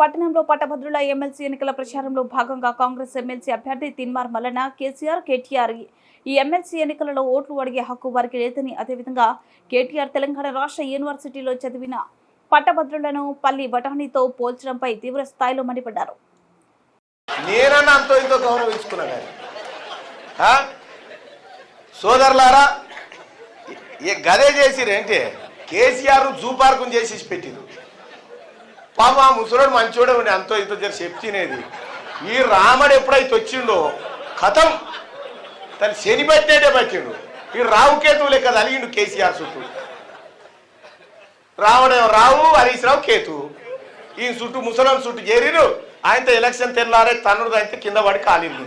పట్టణంలో పట్టభద్రుల ఎమ్మెల్సీ ఎన్నికల ప్రచారంలో భాగంగా కాంగ్రెస్ ఎమ్మెల్సీ అభ్యర్థి తిన్మార్ మల్లన కేసీఆర్ కేటీఆర్ ఈ ఎమ్మెల్సీ ఎన్నికలలో ఓట్లు అడిగే హక్కు వారికి లేదని అదేవిధంగా కేటీఆర్ తెలంగాణ రాష్ట్ర యూనివర్సిటీలో చదివిన పట్టభద్రులను పల్లి బఠానీతో పోల్చడంపై తీవ్ర స్థాయిలో మండిపడ్డారు. సోదరులారా గదే చేసిరేంటి కేసీఆర్ జూ పార్కుని చేసి పెట్టిరు పాప ఆ ముసలోడు మంచోడే ఉండి అంతో ఇంతో జర చెప్తినేది ఈ రాముడు ఎప్పుడైతే వచ్చిండో కథం తను శని పెట్టేటే పట్టిండు. ఈ రావుకేతువు లెక్క తలిగిండు కేసీఆర్ చుట్టూ. రావడం రావు హరీష్ రావు కేతు. ఈ చుట్టూ ముసలం చుట్టూ చేరిరు. ఆయనతో ఎలక్షన్ తెల్లారే తన్నుడు అయితే కింద పడి కాలింది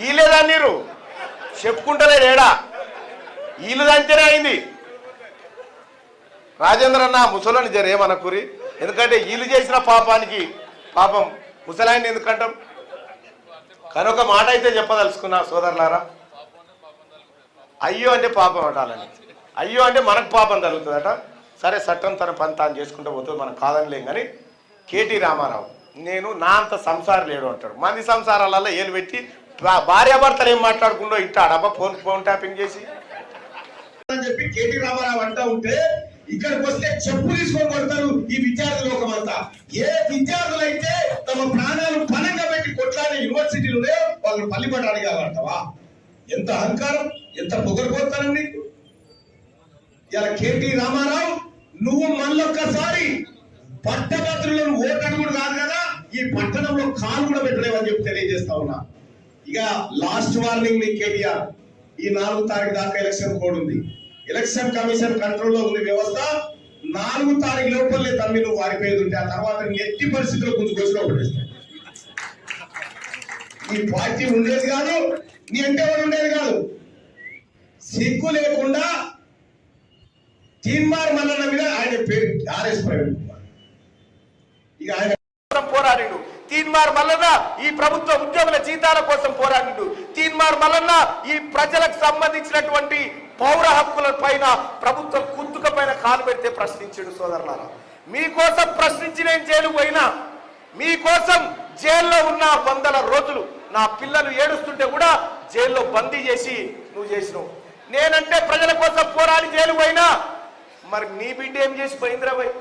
వీళ్ళేదా నీరు చెప్పుకుంటలేడు ఏడా? వీళ్ళు అయింది. రాజేంద్ర అన్న ముసలని జరేమనకురి ఎందుకంటే వీళ్ళు చేసిన పాపానికి పాపం ముసలాయన ఎందుకంటాం? కానీ ఒక మాట అయితే చెప్పదలుచుకున్నా సోదరులారా. అయ్యో అంటే పాపం అటాలని అయ్యో అంటే మనకు పాపం తగులుతుందట. సరే చట్టం తన పని తాను చేసుకుంటూ పోతుంది మనం కాదనిలేం కానీ కేటీ రామారావు నేను నా అంత సంసారం లేడు అంటాడు. మంది సంసారాలలో ఏలు పెట్టి భార్యాభర్తలు ఏం మాట్లాడుకుంటూ ఇంటాడబ్బా ఫోన్ ఫోన్ ట్యాపింగ్ చేసి. అని చెప్పి కేటీ రామారావు అంటా ఉంటే ఇక్కడికి వస్తే చెప్పు తీసుకొని కొడతారు ఈ విద్యార్థి లోకమంతా ఏ విద్యార్థులు అయితే తమ ప్రాణాలు పనంగా పెట్టి కొట్లాడే యూనివర్సిటీలు వాళ్ళని వాళ్ళు పల్లిపట్టు అడగాలంటావా ఎంత అహంకారం ఎంత పొగరుపోతాను నీకు? ఇలా కేటీ రామారావు నువ్వు మళ్ళొక్కసారి పట్టభద్రులను ఓటడు కూడా కాదు కదా ఈ పట్టణంలో కాలు కూడా పెట్టలేవని చెప్పి తెలియజేస్తా ఉన్నా. ఇక లాస్ట్ వార్నింగ్ నీ కేటీఆర్ ఈ నాలుగు తారీఖు దాకా ఎలక్షన్ కోడ్ ఉంది. ఎలక్షన్ కమిషన్ కంట్రోల్లో ఉంది వ్యవస్థ. నాలుగు తారీఖు లోపలే తమ్మి నువ్వు వారిపోయేది ఉంటే ఆ తర్వాత ఎట్టి పరిస్థితుల్లో గుంజుకొచ్చిన ఒకటేస్తావు ఈ పార్టీ ఉండేది కాదు నీ అంటే ఎవరు ఉండేది కాదు. సిగ్గు లేకుండా తీన్మార్ మల్లన్న మీద ఆయన పేరు ఆర్ఎస్ ప్రవీణ్ కుమార్. ఇక ఆయన పోరాడాడు పోరాడిండు. తీన్మార్ మల్లన్న ఈ ప్రభుత్వ ఉద్యోగుల జీతాల కోసం పోరాడిండు. తీన్మార్ మల్లన్న ఈ ప్రజలకు సంబంధించినటువంటి పౌర హక్కుల పైన ప్రభుత్వం కుత్తుక పైన కాలు పెడితే ప్రశ్నించాడు సోదరులారా. మీకోసం ప్రశ్నించి నేను జైలు పోయినా మీకోసం జైల్లో ఉన్న వందల రోజులు నా పిల్లలు ఏడుస్తుంటే కూడా జైల్లో బందీ చేసి నువ్వు చేసినావు. నేనంటే ప్రజల కోసం పోరాడి జైలు పోయినా మరి నీ బిడ్డ ఏం చేసిపోయిందిరా భయ్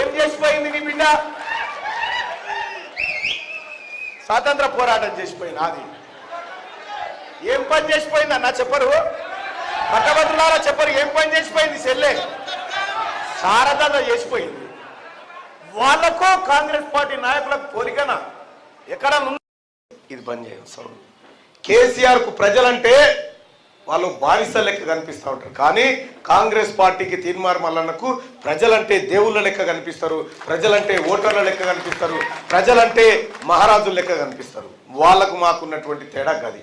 ఏం చేసిపోయింది నీ బిడ్డ? స్వాతంత్ర పోరాటం చేసిపోయింది అది. ఏం పని చేసిపోయింది అన్న చెప్పరు. పట్టభద్రులారా చెప్పరు. ఏం పని చేసిపోయింది? సెల్లే. శారదా చేసిపోయింది. వాళ్ళకు కాంగ్రెస్ పార్టీ నాయకులకు పోలికన ఎక్కడ ఇది పని చేయం సౌండ్ కేసీఆర్కు ప్రజలంటే వాళ్ళు బానిస లెక్క కనిపిస్తూ ఉంటారు. కానీ కాంగ్రెస్ పార్టీకి తీర్మార్ మల్లన్నకు ప్రజలంటే దేవుళ్ళ లెక్క కనిపిస్తారు. ప్రజలంటే ఓటర్ల లెక్క కనిపిస్తారు. ప్రజలంటే మహారాజుల లెక్క కనిపిస్తారు. వాళ్ళకు మాకున్నటువంటి తేడా గది.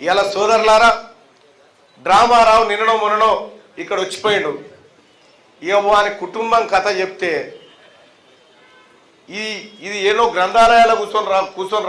ఇలా సోదరులారా డ్రామారావు నిన్ననో మొన్ననో ఇక్కడ వచ్చిపోయిండు. ఇక వాని కుటుంబం కథ చెప్తే ఈ ఇది ఏదో గ్రంథాలయాల కూర్చొని రా కూర్చొని